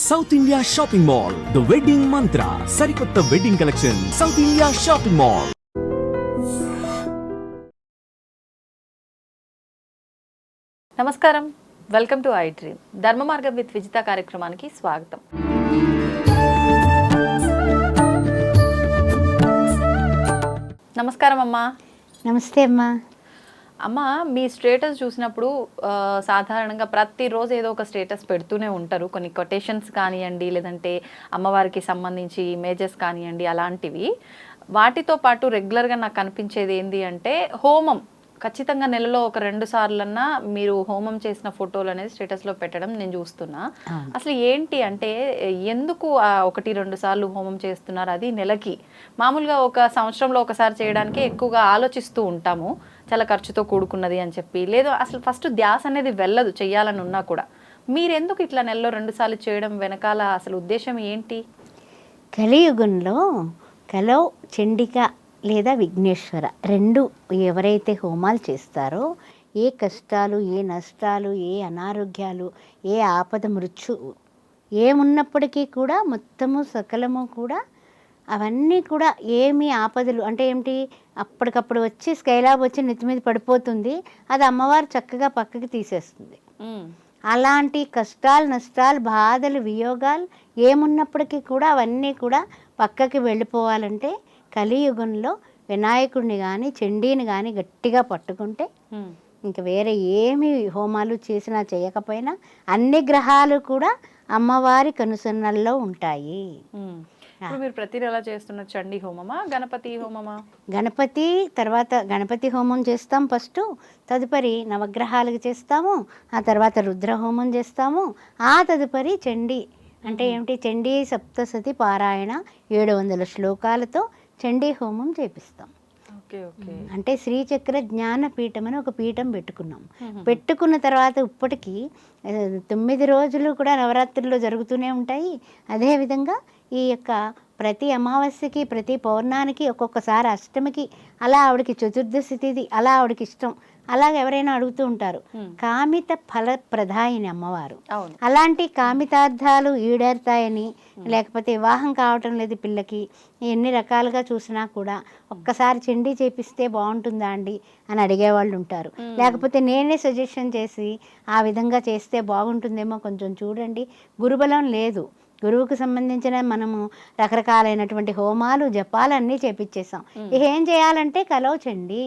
South India shopping mall the wedding mantra సరికొత్త wedding collection South India shopping mall నమస్కారం. Welcome to I dream Dharma Margam with Vijitha కార్యక్రమానికి స్వాగతం. నమస్కారం అమ్మా. నమస్తే అమ్మా. అమ్మ మీ స్టేటస్ చూసినప్పుడు సాధారణంగా ప్రతిరోజు ఏదో ఒక స్టేటస్ పెడుతూనే ఉంటారు. కొన్ని కొటేషన్స్ కానివ్వండి లేదంటే అమ్మవారికి సంబంధించి ఇమేజెస్ కానివ్వండి అలాంటివి. వాటితో పాటు రెగ్యులర్గా నాకు కనిపించేది ఏంటి అంటే హోమం. ఖచ్చితంగా నెలలో ఒక రెండు సార్లన్నా మీరు హోమం చేసిన ఫోటోలు అనేది స్టేటస్లో పెట్టడం నేను చూస్తున్నా. అసలు ఏంటి అంటే ఎందుకు ఒకటి రెండు సార్లు హోమం చేస్తున్నారు అది నెలకి? మామూలుగా ఒక సంవత్సరంలో ఒకసారి చేయడానికి ఎక్కువగా ఆలోచిస్తూ ఉంటాము. చాలా ఖర్చుతో కూడుకున్నది అని చెప్పి. లేదు అసలు ఫస్ట్ ధ్యాస అనేది వెళ్ళదు చెయ్యాలని ఉన్నా కూడా. మీరెందుకు ఇట్లా నెలలో రెండు సార్లు చేయడం? వెనకాల అసలు ఉద్దేశం ఏంటి? కలియుగంలో కలో చండిక లేదా విఘ్నేశ్వర రెండు ఎవరైతే హోమాలు చేస్తారో ఏ కష్టాలు ఏ నష్టాలు ఏ అనారోగ్యాలు ఏ ఆపద మృత్యు ఏమున్నప్పటికీ కూడా మొత్తము సకలము కూడా అవన్నీ కూడా ఏమి ఆపదలు అంటే ఏమిటి? అప్పటికప్పుడు వచ్చి స్కైలాబ్ వచ్చి నెత్తి మీద పడిపోతుంది అది అమ్మవారు చక్కగా పక్కకి తీసేస్తుంది. అలాంటి కష్టాలు నష్టాలు బాధలు వియోగాలు ఏమున్నప్పటికీ కూడా అవన్నీ కూడా పక్కకి వెళ్ళిపోవాలంటే కలియుగంలో వినాయకుడిని కానీ చండీని కానీ గట్టిగా పట్టుకుంటే ఇంక వేరే ఏమి హోమాలు చేసినా చేయకపోయినా అన్ని గ్రహాలు కూడా అమ్మవారి కనుసన్నల్లో ఉంటాయి. ఇప్పుడు మీరు ప్రతి నెల చేస్తున్న చండీ హోమమా గణపతి హోమమా? గణపతి తర్వాత గణపతి హోమం చేస్తాం ఫస్ట్ తదుపరి నవగ్రహాలకు చేస్తాము ఆ తర్వాత రుద్ర హోమం చేస్తాము ఆ తదుపరి చండీ. అంటే ఏమిటి? చండీ సప్తసతి పారాయణ ఏడు వందల శ్లోకాలతో చండీ హోమం చేపిస్తాం. Okay okay. అంటే శ్రీచక్ర జ్ఞాన పీఠం అని ఒక పీఠం పెట్టుకున్నాం. పెట్టుకున్న తర్వాత ఇప్పటికీ తొమ్మిది రోజులు కూడా నవరాత్రుల్లో జరుగుతూనే ఉంటాయి. అదేవిధంగా ఈ యొక్క ప్రతి అమావాస్యకి ప్రతి పౌర్ణానికి ఒక్కొక్కసారి అష్టమికి అలా ఆవిడకి చతుర్దశి తిథి అలా ఆవిడకి ఇష్టం. అలాగ ఎవరైనా అడుగుతూ ఉంటారు కామిత ఫల ప్రధాయిని అమ్మవారు అలాంటి కామితార్థాలు ఈడేరుతాయని లేకపోతే వివాహం కావటం లేదు పిల్లకి ఎన్ని రకాలుగా చూసినా కూడా ఒక్కసారి చెండి చేపిస్తే బాగుంటుందా అండి? అని అడిగేవాళ్ళు ఉంటారు. లేకపోతే నేనే సజెషన్ చేసి ఆ విధంగా చేస్తే బాగుంటుందేమో కొంచెం చూడండి. గురుబలం లేదు. గురువుకు సంబంధించిన మనము రకరకాలైనటువంటి హోమాలు జపాలు అన్నీ చేపించేసాం ఇక ఏం చేయాలంటే కలవ చండి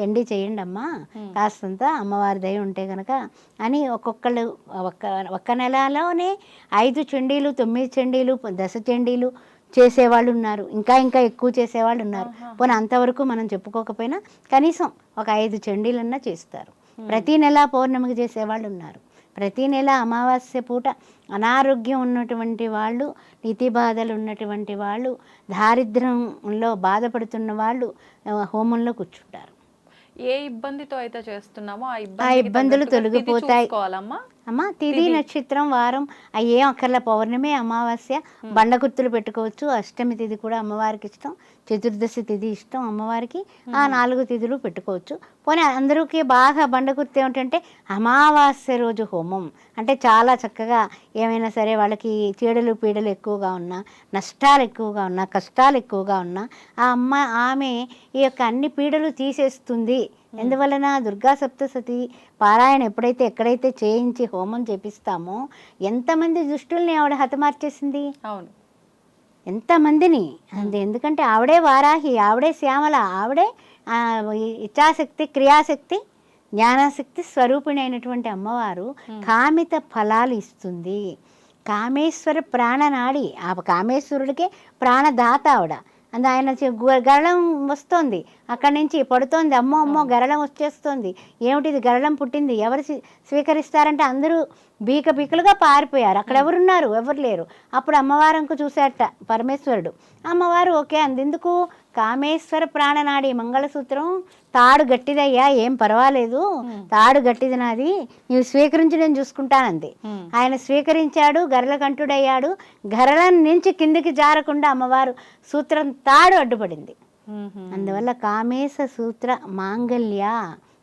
చండి చేయండి అమ్మా కాస్తంత అమ్మవారి దయ ఉంటే కనుక అని ఒక్కొక్కళ్ళు ఒక్క ఒక్క నెలలోనే ఐదు చండీలు తొమ్మిది చండీలు దశ చండీలు చేసేవాళ్ళు ఉన్నారు. ఇంకా ఇంకా ఎక్కువ చేసేవాళ్ళు ఉన్నారు. పోనీ అంతవరకు మనం చెప్పుకోకపోయినా కనీసం ఒక ఐదు చండీలన్నా చేస్తారు. ప్రతి నెల పౌర్ణమికి చేసేవాళ్ళు ఉన్నారు. ప్రతి నెల అమావాస్య పూట అనారోగ్యం ఉన్నటువంటి వాళ్ళు నీతి బాధలు ఉన్నటువంటి వాళ్ళు దారిద్ర్యంలో బాధపడుతున్న వాళ్ళు హోమంలో కూర్చుంటారు. ఏ ఇబ్బందితో అయితే చేస్తున్నామో ఆ ఇబ్బందులు తొలగిపోతాయి. అమ్మ తిథి నక్షత్రం వారం ఏం అక్కర్ల పౌర్ణమి అమావాస్య బండ గుర్తులు పెట్టుకోవచ్చు. అష్టమి తిథి కూడా అమ్మవారికి ఇష్టం. చతుర్దశి తిథి ఇష్టం అమ్మవారికి. ఆ నాలుగు తిథులు పెట్టుకోవచ్చు. పోనీ అందరికీ బాగా బండ గుర్తు ఏమిటంటే అమావాస్య రోజు హోమం. అంటే చాలా చక్కగా ఏమైనా సరే వాళ్ళకి చీడలు పీడలు ఎక్కువగా ఉన్నా నష్టాలు ఎక్కువగా ఉన్నా కష్టాలు ఎక్కువగా ఉన్నా ఆ అమ్మ ఆమె ఈ యొక్క అన్ని పీడలు తీసేస్తుంది. ఎందువలన దుర్గా సప్తసతి పారాయణ ఎప్పుడైతే ఎక్కడైతే చేయించి హోమం చేపిస్తామో ఎంతమంది దుష్టుల్ని ఆవిడ హతమార్చేసింది? అవును. ఎంతమందిని? అది. ఎందుకంటే ఆవిడే వారాహి ఆవిడే శ్యామల ఆవిడే ఆ, ఇచ్ఛాశక్తి క్రియాశక్తి జ్ఞానశక్తి స్వరూపిణి అయినటువంటి అమ్మవారు కామిత ఫలాలు ఇస్తుంది. కామేశ్వర ప్రాణనాడి ఆ కామేశ్వరుడికే ప్రాణదాత ఆవిడ. అందు ఆయన గరళం వస్తోంది. అక్కడి నుంచి పడుతోంది. అమ్మో అమ్మో గరళం వచ్చేస్తోంది. ఏమిటిది? గరళం పుట్టింది. ఎవరు స్వీ- స్వీకరిస్తారంటే అందరూ బీక బీకలుగా పారిపోయారు. అక్కడ ఎవరున్నారు? ఎవరు లేరు. అప్పుడు అమ్మవారంకు చూసేట పరమేశ్వరుడు. అమ్మవారు ఓకే అందెందుకు. కామేశ్వర ప్రాణనాడి మంగళసూత్రం. తాడు గట్టిదయ్యా ఏం పర్వాలేదు. తాడు గట్టిది నాది. నీవు స్వీకరించి నేను చూసుకుంటానంది. ఆయన స్వీకరించాడు గరలకంఠుడయ్యాడు. గరళం నుంచి కిందికి జారకుండా అమ్మవారు సూత్రం తాడు అడ్డుపడింది. అందువల్ల కామేశ సూత్ర మాంగళ్య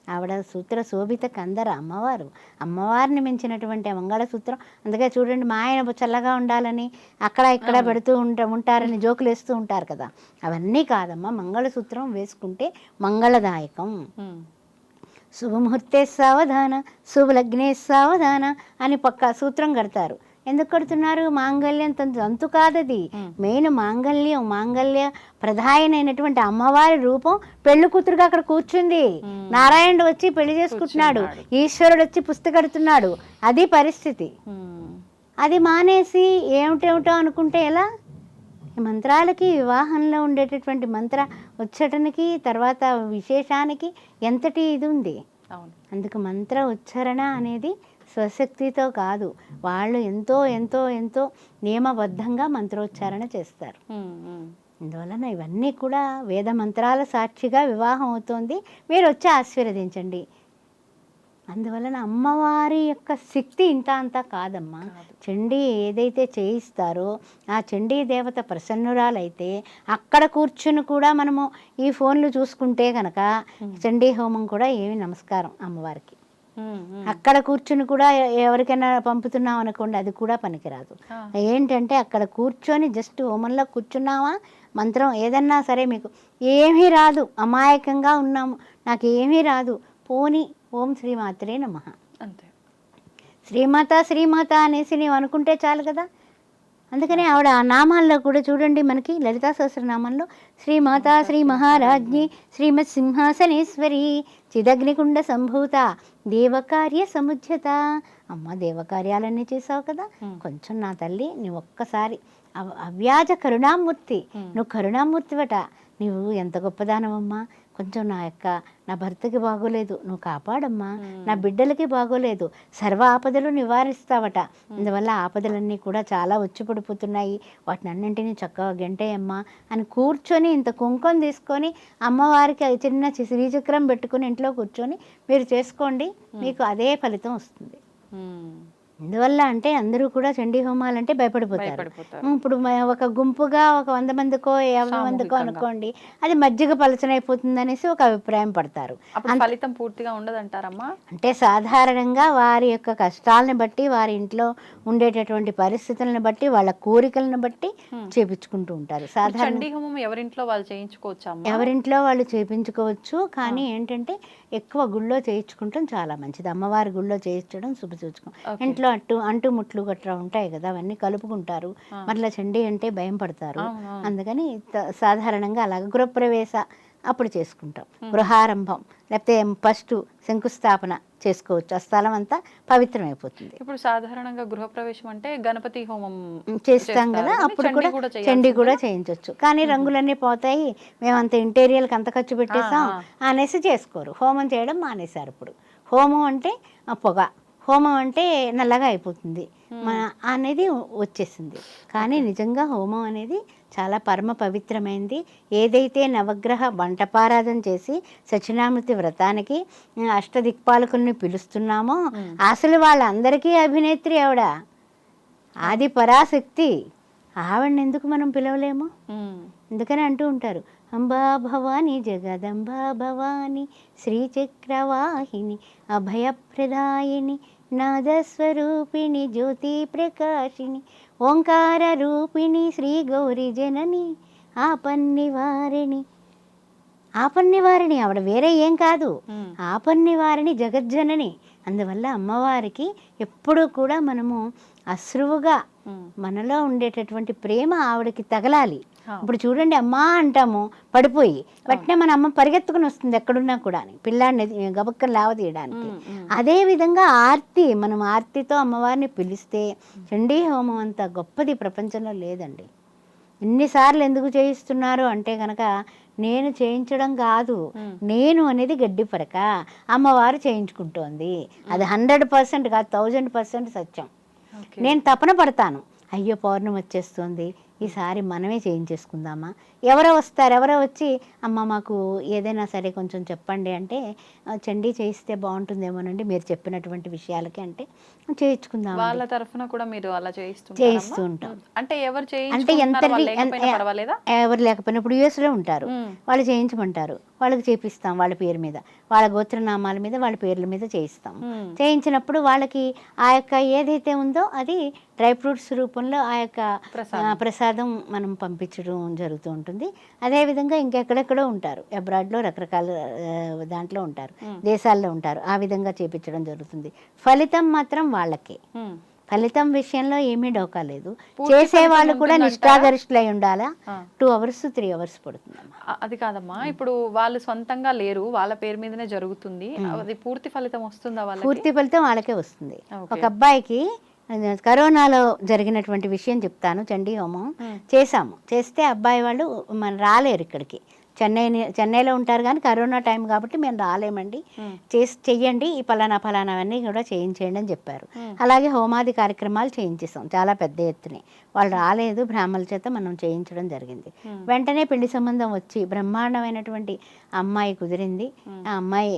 ఆవిడ సూత్ర శోభిత కందర అమ్మవారు. అమ్మవారిని మించినటువంటి మంగళసూత్రం. అందుకే చూడండి మా ఆయన చల్లగా ఉండాలని అక్కడ ఇక్కడ పెడుతూ ఉంట ఉంటారని జోకులు వేస్తూ ఉంటారు కదా. అవన్నీ కాదమ్మా మంగళసూత్రం వేసుకుంటే మంగళదాయకం. శుభముహూర్తే సావధాన శుభలగ్నే సావధాన అని పక్క సూత్రం కడతారు. ఎందుకు కడుతున్నారు? మాంగళ్యం తంతు అంతు కాదది. మెయిన్ మాంగళ్యం మాంగళ్య ప్రధానమైనటువంటి అమ్మవారి రూపం పెళ్ళి కూతురుగా అక్కడ కూర్చుంది. నారాయణుడు వచ్చి పెళ్ళి చేసుకుంటున్నాడు. ఈశ్వరుడు వచ్చి పుస్తకడుతున్నాడు అది పరిస్థితి. అది మానేసి ఏమిటేమిటో అనుకుంటే ఎలా? మంత్రాలకి వివాహంలో ఉండేటటువంటి మంత్ర ఉచ్చటనకి తర్వాత విశేషానికి ఎంతటి ఇది ఉంది? అందుకు మంత్ర ఉచ్చారణ అనేది స్వశక్తితో కాదు వాళ్ళు ఎంతో ఎంతో ఎంతో నియమబద్ధంగా మంత్రోచ్చారణ చేస్తారు. అందువలన ఇవన్నీ కూడా వేద మంత్రాల సాక్షిగా వివాహం అవుతోంది. మీరు వచ్చి ఆశీర్వదించండి. అందువలన అమ్మవారి యొక్క శక్తి ఇంత అంతా కాదమ్మా. చండీ ఏదైతే చేయిస్తారో ఆ చండీ దేవత ప్రసన్నురాలైతే అక్కడ కూర్చుని కూడా మనము ఈ ఫోన్లు చూసుకుంటే కనుక చండీ హోమం కూడా ఏమి నమస్కారం అమ్మవారికి. అక్కడ కూర్చుని కూడా ఎవరికైనా పంపుతున్నాం అనుకోండి అది కూడా పనికిరాదు. ఏంటంటే అక్కడ కూర్చొని జస్ట్ హోమంలో కూర్చున్నావా? మంత్రం ఏదన్నా సరే మీకు ఏమీ రాదు. అమాయకంగా ఉన్నాము. నాకు ఏమీ రాదు. పోని ఓం శ్రీమాత్రే నమ. అంతే. శ్రీమాత శ్రీమాత అనేసి నీవు అనుకుంటే చాలు కదా. అందుకని ఆవిడ ఆ నామాల్లో కూడా చూడండి మనకి లలితా సహస్రనామంలో శ్రీమాత శ్రీ మహారాజ్ఞి శ్రీమత్ సింహాసనేశ్వరి చిదగ్నికుండ సంభూత దేవకార్య సముజ్యత అమ్మ దేవకార్యాలన్నీ చేసావు కదా. కొంచెం నా తల్లి నువ్వు ఒక్కసారి అవ్- అవ్యాజ కరుణామూర్తి. నువ్వు కరుణామూర్తివట. నువ్వు ఎంత గొప్పదానవమ్మా. కొంచెం నా యొక్క నా భర్తకి బాగోలేదు నువ్వు కాపాడమ్మా. నా బిడ్డలకి బాగోలేదు. సర్వ ఆపదలు నివారిస్తావట. అందువల్ల ఆపదలన్నీ కూడా చాలా వచ్చి పడిపోతున్నాయి వాటిని అన్నింటినీ చక్కగా గంటేయమ్మా అని కూర్చొని ఇంత కుంకుమ తీసుకొని అమ్మవారికి చిన్న చి- శ్రీచక్రం పెట్టుకుని ఇంట్లో కూర్చొని మీరు చేసుకోండి. మీకు అదే ఫలితం వస్తుంది. ఎందువల్ల అంటే అందరూ కూడా చండీ హోమాలు అంటే భయపడిపోతారు. ఇప్పుడు ఒక గుంపుగా ఒక వంద మందికో యాభై మందికో అనుకోండి అది మజ్జిగ పలచనైపోతుంది అనేసి ఒక అభిప్రాయం పడతారు. ఫలితం పూర్తిగా ఉండదంటారమ్మా? అంటే సాధారణంగా వారి యొక్క కష్టాలను బట్టి వారి ఇంట్లో ఉండేటటువంటి పరిస్థితులను బట్టి వాళ్ళ కోరికలను బట్టి చేపించుకుంటూ ఉంటారు. సాధారణ చండీ హోమం ఎవరింట్లో వాళ్ళు చేయించుకోవచ్చా ఎవరింట్లో వాళ్ళు చేయించుకోవచ్చు కానీ ఏంటంటే ఎక్కువ గుళ్ళో చేయించుకుంటాం చాలా మంచిది. అమ్మవారి గుళ్ళో చేయించడం శుభసూచకం ఇంట్లో అట్టు అంటు ముట్లు గట్రా ఉంటాయి కదా అవన్నీ కలుపుకుంటారు. మరలా చండీ అంటే భయం పడతారు. అందుకని సాధారణంగా అలాగ గృహప్రవేశ అప్పుడు చేసుకుంటాం. గృహారంభం లేకపోతే ఫస్ట్ శంకుస్థాపన చేసుకోవచ్చు. ఆ స్థలం అంతా పవిత్రమైపోతుంది. ఇప్పుడు సాధారణంగా గృహప్రవేశం అంటే గణపతి హోమం చేస్తాం కదా అప్పుడు కూడా చండీ కూడా చేయించవచ్చు కానీ రంగులన్నీ పోతాయి. మేము అంత ఇంటీరియర్కి అంత ఖర్చు పెట్టేసాం అనేసి చేసుకోరు. హోమం చేయడం మానేశారు ఇప్పుడు. హోమం అంటే ఆ పొగ. హోమం అంటే నల్లగా అయిపోతుంది. మన అనేది వచ్చేసింది. కానీ నిజంగా హోమం అనేది చాలా పరమ పవిత్రమైంది. ఏదైతే నవగ్రహ వంటపారాధన చేసి సత్యనామూర్తి వ్రతానికి అష్టదిక్పాలకుల్ని పిలుస్తున్నామో అసలు వాళ్ళందరికీ అభినేత్రి ఆవిడ. ఆది పరాశక్తి. ఆవిడని ఎందుకు మనం పిలవలేము? ఉమ్. అందుకని అంటూ ఉంటారు. అంబా భవాని జగదంబా భవాని శ్రీచక్రవాహిని అభయప్రదాయిని నాదస్వరూపిణి జ్యోతి ప్రకాశిని ఓంకార రూపిణి శ్రీ గౌరి జనని ఆపన్నివారిణి ఆపన్నివారిణి ఆవిడ వేరే ఏం కాదు మ్మ్. ఆపన్నివారిని జగజ్జనని అందువల్ల అమ్మవారికి ఎప్పుడూ కూడా మనము అశ్రువుగా. మనలో ఉండేటటువంటి ప్రేమ ఆవిడకి తగలాలి. ఇప్పుడు చూడండి అమ్మా అంటాము పడిపోయి. వెంటనే మన అమ్మ పరిగెత్తుకుని వస్తుంది ఎక్కడున్నా కూడా పిల్లాడిని గబక్కన లావదీయడానికి. అదే విధంగా ఆర్తి మనం ఆర్తితో అమ్మవారిని పిలిస్తే చండీ హోమం అంత గొప్పది ప్రపంచంలో లేదండి. ఎన్నిసార్లు ఎందుకు చేయిస్తున్నారు అంటే కనుక నేను చేయించడం కాదు నేను అనేది గడ్డి పరక అమ్మవారు చేయించుకుంటోంది. అది హండ్రెడ్ పర్సెంట్ కాదు థౌజండ్ పర్సెంట్ సత్యం. నేను తపన పడతాను. అయ్యో పౌర్ణమి వచ్చేస్తుంది ఈసారి మనమే చేయించేసుకుందామా? ఎవరో వస్తారు ఎవరో వచ్చి అమ్మ మాకు ఏదైనా సరే కొంచెం చెప్పండి అంటే "ఆ, చండీ చేయిస్తే బాగుంటుందేమోనండి మీరు చెప్పినటువంటి విషయాలకి అంటే చేయించుకుందాం వాళ్ళ తరఫున కూడా మీరు అలా చేయిస్తుంటారా చేయిస్తూ ఉంటాం. అంటే ఎవరు అంటే ఎంత ఎవరు లేకపోయినా ఇప్పుడు యుఎస్లో ఉంటారు. వాళ్ళు చేయించమంటారు. వాళ్ళకి చేపిస్తాం వాళ్ళ పేరు మీద. వాళ్ళ గోత్రనామాల మీద వాళ్ళ పేర్ల మీద చేయిస్తాం. చేయించినప్పుడు వాళ్ళకి ఆ యొక్క ఏదైతే ఉందో అది డ్రై ఫ్రూట్స్ రూపంలో ఆ యొక్క ప్రసాదం. మనం పంపించడం జరుగుతూ ఉంటుంది. అదేవిధంగా ఇంకెక్కడెక్కడో ఉంటారు. అబ్రాడ్లో రకరకాల దాంట్లో ఉంటారు. దేశాల్లో ఉంటారు. ఆ విధంగా చేపించడం జరుగుతుంది. ఫలితం మాత్రం వాళ్ళకే. ఫలితం విషయంలో ఏమీ డోకా లేదు. పూర్తి చేసే ఫలితం వాళ్ళు కూడా? నిష్ఠాగరిష్ఠులై ఉండాలా. టూ అవర్స్ త్రీ అవర్స్ పడుతుందమ్మా. అ- అది కాదమ్మా. ఇప్పుడు వాళ్ళు సొంతంగా లేరు వాళ్ళ పేరు మీదనే జరుగుతుంది. అది పూర్తి ఫలితం వస్తుందా పూర్తి ఫలితం వాళ్ళకే వస్తుంది. ఒక అబ్బాయికి కరోనాలో జరిగినటువంటి విషయం చెప్తాను చండీ హోమం. చేశాము. చేస్తే అబ్బాయి వాళ్ళు మన రాలేరు ఇక్కడికి. చెన్నై చెన్నైలో ఉంటారు కానీ కరోనా టైం కాబట్టి మేము రాలేమండి. చేసి చెయ్యండి ఈ పలానా పలానావన్నీ కూడా చేయించేయండి అని చెప్పారు. అలాగే హోమాది కార్యక్రమాలు చేయించేసాం. చాలా పెద్ద ఎత్తునే. వాళ్ళు రాలేదు బ్రాహ్మణుల చేత మనం చేయించడం జరిగింది. వెంటనే పెళ్ళి సంబంధం వచ్చి బ్రహ్మాండమైనటువంటి అమ్మాయి కుదిరింది. ఆ అమ్మాయి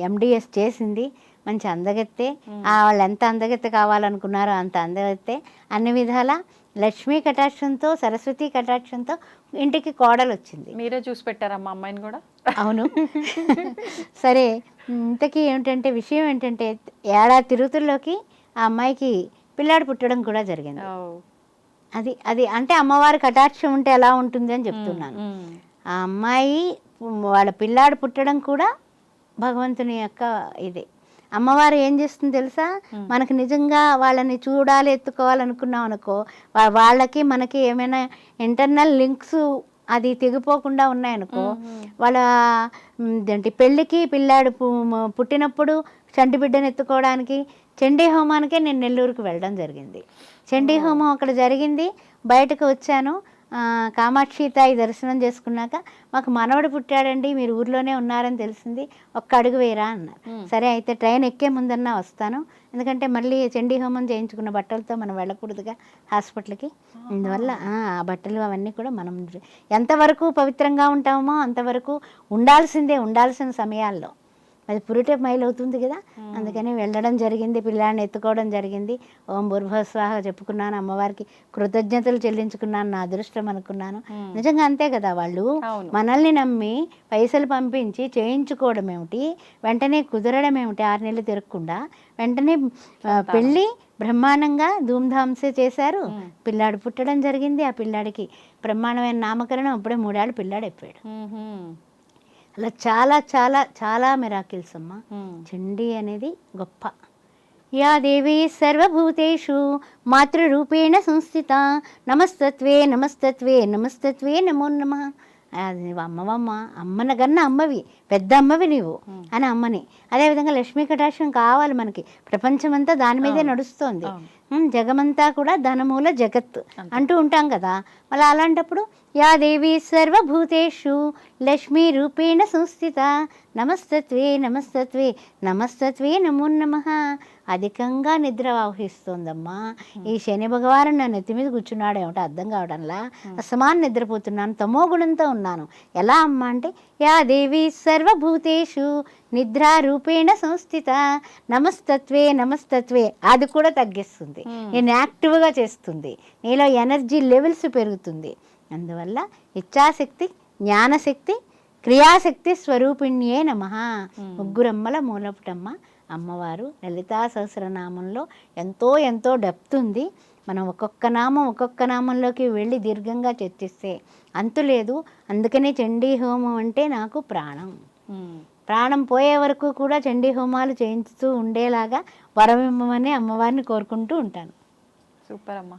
ఎండిఎస్ చేసింది. మంచి అందగెత్తే. ఆ వాళ్ళు ఎంత అందగెత్తే కావాలనుకున్నారో అంత అందగెత్తే. అన్ని విధాల లక్ష్మీ కటాక్షంతో సరస్వతి కటాక్షంతో ఇంటికి కోడలు వచ్చింది మీరే చూసి పెట్టారమ్మా అమ్మాయిని కూడా? అవును. సరే ఇంతకీ ఏమిటంటే విషయం ఏంటంటే ఏడాది తిరుతుల్లోకి ఆ అమ్మాయికి పిల్లాడు పుట్టడం కూడా జరిగింది. అది అది అంటే అమ్మవారి కటాక్షం ఉంటే ఎలా ఉంటుంది అని చెప్తున్నాను. ఆ అమ్మాయి వాళ్ళ పిల్లాడు పుట్టడం కూడా భగవంతుని యొక్క ఇదే. అమ్మవారు ఏం చేస్తుంది తెలుసా? మనకి నిజంగా వాళ్ళని చూడాలి ఎత్తుకోవాలనుకున్నాం అనుకో వాళ్ళకి మనకి ఏమైనా ఇంటర్నల్ లింక్స్ అది తెగిపోకుండా ఉన్నాయనుకో వాళ్ళ ఏంటి పెళ్ళికి పిల్లాడు పుట్టినప్పుడు చంటి బిడ్డను ఎత్తుకోవడానికి చండీ హోమానికే నేను నెల్లూరుకు వెళ్ళడం జరిగింది. చండీ హోమం అక్కడ జరిగింది. బయటకు వచ్చాను. కామాక్షి తాయి దర్శనం చేసుకున్నాక మాకు మనవడు పుట్టాడండి మీరు ఊర్లోనే ఉన్నారని తెలిసింది. ఒక్క అడుగు వేయరా అన్నారు. సరే అయితే ట్రైన్ ఎక్కే ముందన్నా వస్తాను. ఎందుకంటే మళ్ళీ చండీ హోమం చేయించుకున్న బట్టలతో మనం వెళ్ళకూడదుగా హాస్పిటల్కి. అందువల్ల ఆ బట్టలు అవన్నీ కూడా మనం ఎంతవరకు పవిత్రంగా ఉంటామో అంతవరకు ఉండాల్సిందే ఉండాల్సిన సమయాల్లో. అది పురిటే మైల్ అవుతుంది కదా. అందుకని వెళ్ళడం జరిగింది పిల్లాడిని ఎత్తుకోవడం జరిగింది. ఓం భూర్భస్వాహ చెప్పుకున్నాను అమ్మవారికి కృతజ్ఞతలు చెల్లించుకున్నాను నా అదృష్టం అనుకున్నాను. నిజంగా అంతే కదా వాళ్ళు. మనల్ని నమ్మి పైసలు పంపించి చేయించుకోవడం ఏమిటి వెంటనే కుదరడం ఏమిటి ఆరు నెలలు తిరగకుండా వెంటనే పెళ్ళి బ్రహ్మాండంగా ధూమ్ధామ్సే చేశారు. పిల్లాడు పుట్టడం జరిగింది ఆ పిల్లాడికి బ్రహ్మాండమైన నామకరణం అప్పుడే మూడేళ్ళు పిల్లాడు అయిపోయాడు. అలా చాలా చాలా చాలా మిరాకిల్స్ అమ్మా. చండీ అనేది గొప్ప. యా దేవి సర్వభూతేషు మాతృరూపేణ సంస్థిత నమస్తత్వే నమస్తత్వే నమస్తత్వే నమో నమ. అది అమ్మవమ్మ. అమ్మన కన్నా అమ్మవి. పెద్ద అమ్మవి నీవు. అని అమ్మని. అదేవిధంగా లక్ష్మీ కటాక్షం కావాలి మనకి. ప్రపంచమంతా దాని మీదే నడుస్తోంది. జగమంతా కూడా ధనమూల జగత్ అంటూ ఉంటాం కదా. మళ్ళీ అలాంటప్పుడు యా దేవి సర్వభూతేషు లక్ష్మీ రూపేణ సంస్థిత నమస్తత్వే నమస్తత్వే నమస్తత్వే నమో నమ. అధికంగా నిద్ర ఆవహిస్తోందమ్మా ఈ శని భగవాను నా నెత్తి మీద కూర్చున్నాడు ఏమిటో అర్థం కావడంలా అసమాన నిద్రపోతున్నాను తమో గుణంతో ఉన్నాను. ఎలా అమ్మా అంటే యా దేవి సర్వభూతేషు నిద్రా రూపేణ సంస్థిత నమస్తత్వే నమస్తత్వే. అది కూడా తగ్గిస్తుంది. నేను యాక్టివ్గా చేస్తుంది. నీలో ఎనర్జీ లెవెల్స్ పెరుగుతుంది. అందువల్ల ఇచ్ఛాశక్తి జ్ఞానశక్తి క్రియాశక్తి స్వరూపిణ్యే నమ. ముగ్గురమ్మల మూలపుటమ్మ. అమ్మవారు లలితా సహస్రనామంలో ఎంతో ఎంతో డెప్త్ ఉంది. మనం ఒక్కొక్క నామం ఒక్కొక్క నామంలోకి వెళ్ళి దీర్ఘంగా చర్చిస్తే అంతు లేదు. అందుకనే చండీ హోమం అంటే నాకు ప్రాణం. ప్రాణం పోయే వరకు కూడా చండీ హోమాలు చేయించుతూ ఉండేలాగా వరమిమ్మని అమ్మవారిని కోరుకుంటూ ఉంటాను. సూపర్ అమ్మా